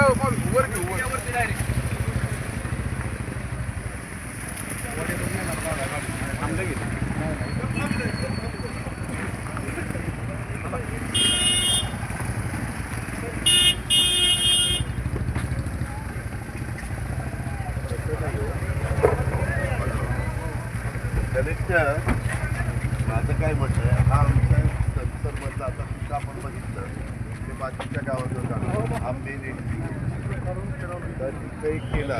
वर घेऊ माझं काय म्हणणं हा आमचा संसर्ग आता आपण बघितलं. ते बाकीच्या गावाचं जाणं हा मेन तर तिथे एक केला.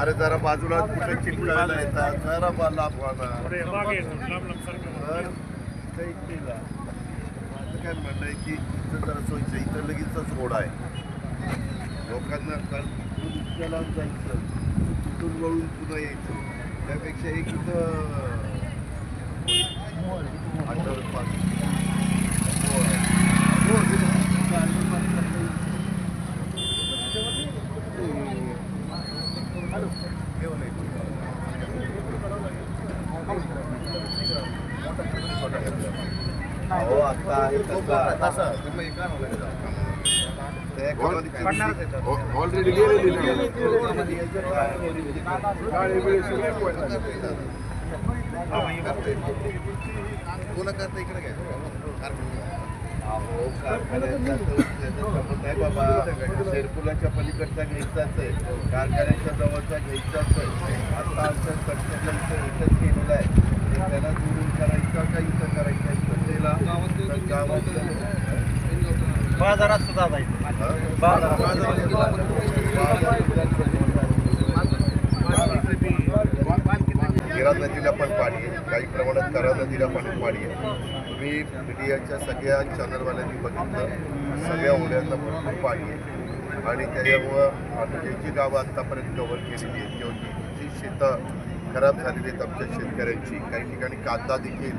अरे जरा बाजूला कुठे चिटकायला येतात. जरा बा लाभ व्हावा तर तिथे एक केला. माझं काय म्हणणं आहे की इथं जरा सोयीचं इथं लगेचच रोड आहे. लोकांना काल इतक्या लांब जायचं. तिथून वळून पुन्हा यायचं. त्यापेक्षा एक इथं अंडरपास हो. अहो, आता ऑलरेडी गेलेली कोणा करता इकडे घ्या अहो कारखान्याचा आहे बाबा शेरपुलाच्या पलीकडचा घ्यायचाच आहे. कारखान्याच्या जवळचा घ्यायचाच आहे आता आमच्या कट्ट्याला इथं एकच केलेलं आहे ते त्याला जोडून करायचा का इथं करायचा इथं त्याला तर गावातलं बाजारात सुद्धा जायचं. गिरा नदीला पण पाणी आहे. काही प्रमाणात करा नदीला पण पाणी आहे. तुम्ही मीडियाच्या सगळ्या चॅनलवाल्यांनी बघितलं. सगळ्या ओढ्यांना भरपूर पाणी आहे. आणि त्याच्यामुळं आम्ही जी गावं आत्तापर्यंत कव्हर केलेली आहेत किंवा जी शेतं खराब झालेली आहेत आमच्या शेतकऱ्यांची काही ठिकाणी कांदा देखील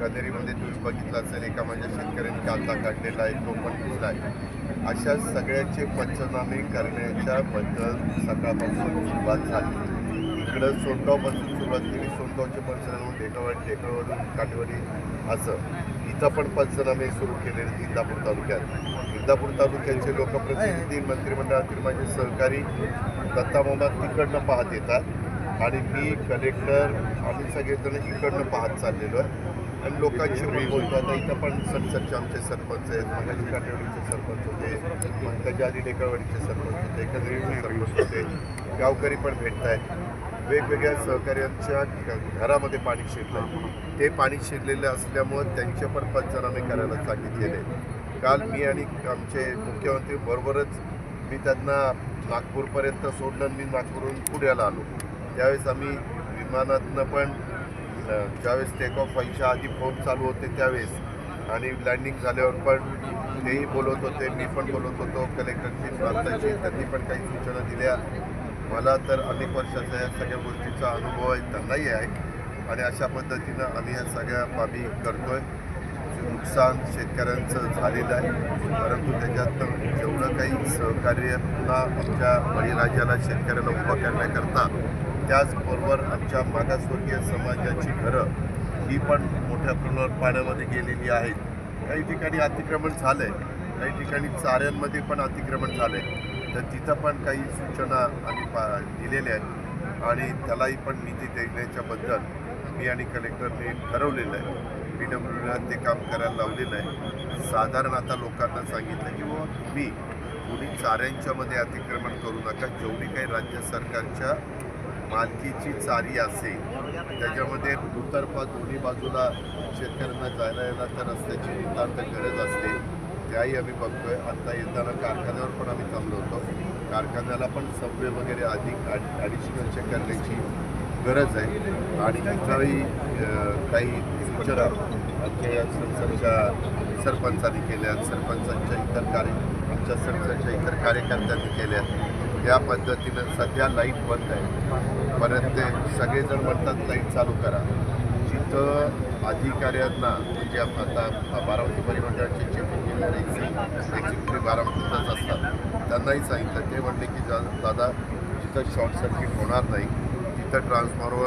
कनेरीमध्ये तुम्ही बघितला असेल एका माझ्या शेतकऱ्यांनी कांदा काढलेला आहे तो पण दिसला आहे. अशा सगळ्याचे पंचनामे करण्याच्या बद्दल सकाळपासून सुरुवात झाली. इकडं सोनगावपासून सुरुवात केली सोनगावचे पंचनामे टेकवाडी टेकवाडी काटेवाडी असं. इथं पण पंचनामे सुरू केले इंदापूर तालुक्यात. इंदापूर तालुक्याचे लोकप्रतिनिधी मंत्रिमंडळातील माझे सहकारी दत्तामामा तिकडनं पाहत येतात. आणि मी कलेक्टर आम्ही सगळेजण इकडनं पाहत चाललेलो आहे. आणि लोकांशी मी बोलतो. आता इथं पण सडसरचे आमचे सरपंच आहेत. मगाशी काटेवाडीचे सरपंच होते. त्याच्या आधी टेकवाडीचे सरपंच होते. कनेरीचे सरपंच होते. गावकरी पण भेटत आहेत. वेगवेगळ्या सहकार्यांच्या घरामध्ये पाणी शिरलं ते पाणी शिरलेलं असल्यामुळं त्यांचे पण पंचनामे करायला सांगितलेले काल मी आणि आमचे मुख्यमंत्री बरोबरच मी त्यांना नागपूरपर्यंत सोडलं मी नागपूरहून पुण्याला आलो. त्यावेळेस आम्ही विमानातनं पण ज्यावेळेस टेक ऑफ व्हायच्या आधी फोन चालू होते त्यावेळेस. आणि लँडिंग झाल्यावर पण तेही बोलत होते मी पण बोलत होतो कलेक्टरची प्रांताची त्यांनी पण काही सूचना दिल्या. मला तर अनेक वर्षाचा या सगळ्या गोष्टीचा अनुभव आहे त्यांनाही आहे. आणि अशा पद्धतीनं आम्ही या सगळ्या बाबी आहे नुकसान शेतकऱ्यांचं झालेलं आहे परंतु त्याच्यातनं जेवढं काही सहकार्य पुन्हा आमच्या बळीराजाला शेतकऱ्याला उभं करण्याकरता त्याचबरोबर आमच्या मागासवर्गीय समाजाची घरं ही पण मोठ्या प्रमाणावर पाण्यामध्ये गेलेली आहेत. काही ठिकाणी अतिक्रमण झालं आहे काही ठिकाणी चाऱ्यांमध्ये पण अतिक्रमण झालं आहे तर तिथं पण काही सूचना आम्ही पा दिलेल्या आहेत आणि त्यालाही पण निधी देण्याच्याबद्दल मी आणि कलेक्टरने ठरवलेलं आहे. पी डब्ल्यूला ते काम करायला लावलेलं आहे. साधारण आता लोकांना सांगितलं की बुवा तुम्ही कोणी चाऱ्यांच्यामध्ये अतिक्रमण करू नका. जेवढी काही राज्य सरकारच्या मालकीची चारी असेल त्याच्यामध्ये दुतर्फा दोन्ही बाजूला शेतकऱ्यांना जायला यायला तर रस्त्याची नितांत गरज असते. त्याही आम्ही बघतोय. आता येताना कारखान्यावर पण आम्ही थांबलो होतो. कारखान्याला पण सबवे वगैरे अधिक ॲडिशनल चेक करण्याची गरज आहे. आणि इथंही काही सूचना आमच्या संस्थांच्या सरपंचांनी केल्या सरपंचांच्या इतर कार्य आमच्या सरपंचांच्या इतर कार्यकर्त्यांनी केल्या या पद्धतीनं सध्या लाइट बंद आहे. परत ते सगळेजण म्हणतात लाइट चालू करा. जिथं अधिकाऱ्यांना म्हणजे आता बारामती परिमंडळाचे चीफ इंजिनियर एक्झिक्युटिव्ह बारामतीतच असतात त्यांनाही सांगितलं. ते म्हणले की जा दादा जिथं शॉर्ट सर्किट होणार नाही तिथं ट्रान्सफॉर्मर